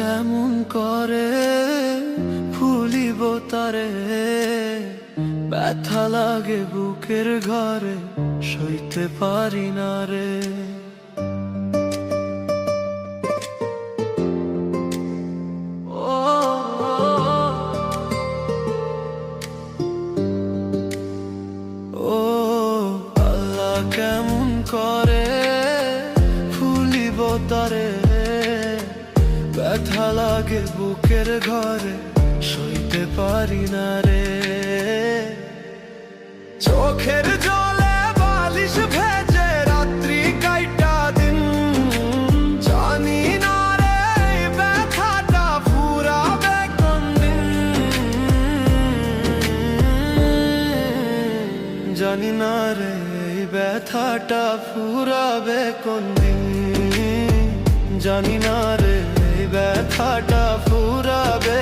কেমন করে ফুলিব তারে? ব্যথা লাগে বুকের ঘরে সইতে পারি না রে। ও, আল্লাহ কেমন করে লাগে বুকের ঘরে সইতে পারি না রে। চোখের জলে বালিশ ভেজে রাত্রি কাইটা দিন। জানি না রে ব্যথাটা ফুরাবে কোনদিন জানি না রে ব্যথাটা ফুরাবে কোনদিন জানি না রে। ব্যথাটা ফুরাবে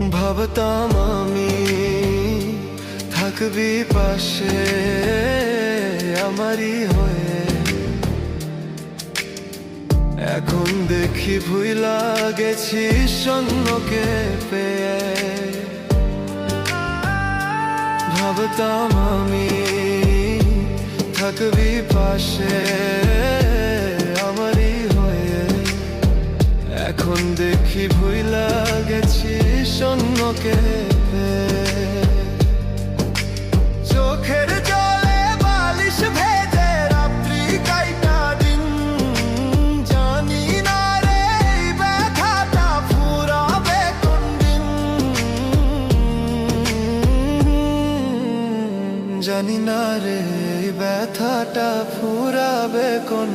ভাবতাম আমি থাকবি পাশে, আমারই হয়ে। এখন দেখি ভুইলা গেছি সন্ন্যকে পেয়ে। ভাবতাম আমি থাকবি পাশে জানি না রে ব্যথাটা ফুরাবে কোন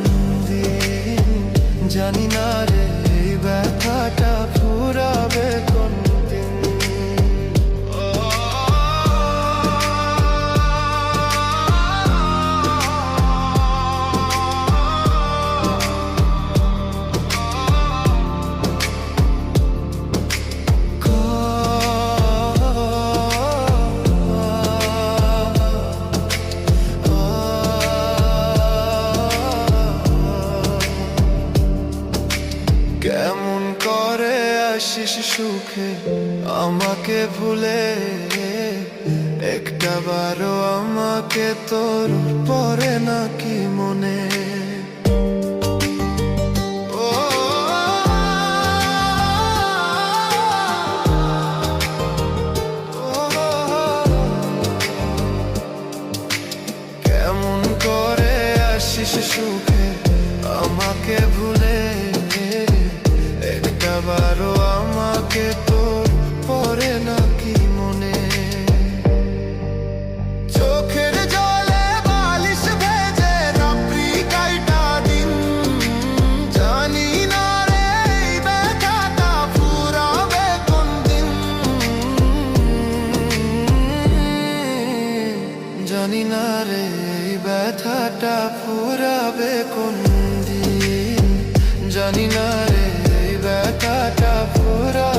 করে আসিস সুখে, আমাকে ভুলে একটা বারো আমাকে তোর পরে নাকি মনে। কেমন করে আসিস সুখে? জানি না রে ব্যথাটা ফুরাবে কোন দিন? জানি না রে ব্যথাটা ফুরাবে